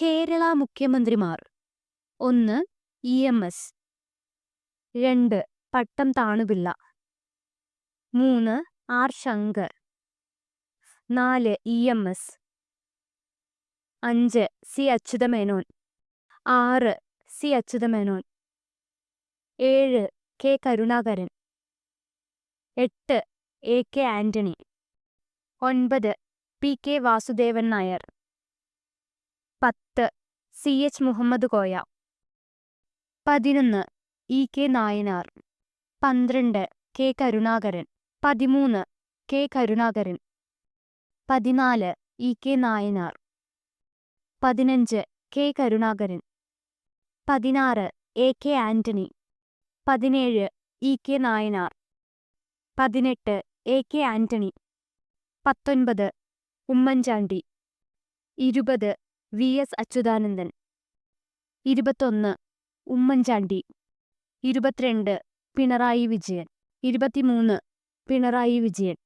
കേരള മുഖ്യമന്ത്രിമാർ. ഒന്ന് E M S. രണ്ട് പട്ടം താണുപിള്ള. മൂന്ന് ആർ ശങ്കർ. നാല് ഇ എം എസ്. അഞ്ച് സി അച്യുതമേനോൻ. ആറ് സി അച്യുതമേനോൻ. ഏഴ് കെ കരുണാകരൻ. എട്ട് എ കെ ആന്റണി. ഒൻപത് പി കെ വാസുദേവൻ നായർ. പത്ത്. സി. എച്ച്. മുഹമ്മദ് കോയ. പതിനൊന്ന്. ഇ. കെ. നായനാർ. പന്ത്രണ്ട്. കെ. കരുണാകരൻ. പതിമൂന്ന്. കെ. കരുണാകരൻ. പതിനാല്. ഇ. കെ. നായനാർ. പതിനഞ്ച്. കെ. കരുണാകരൻ. പതിനാറ്. എ. കെ. ആന്റണി. പതിനേഴ്. ഇ. കെ. നായനാർ. പതിനെട്ട്. എ. കെ. ആന്റണി. പത്തൊൻപത്. ഉമ്മൻചാണ്ടി. ഇരുപത്. വി. എസ്. അച്യുതാനന്ദൻ. ഇരുപത്തൊന്ന്. ഉമ്മൻചാണ്ടി. ഇരുപത്തിരണ്ട്. പിണറായി വിജയൻ. ഇരുപത്തിമൂന്ന്. പിണറായി വിജയൻ.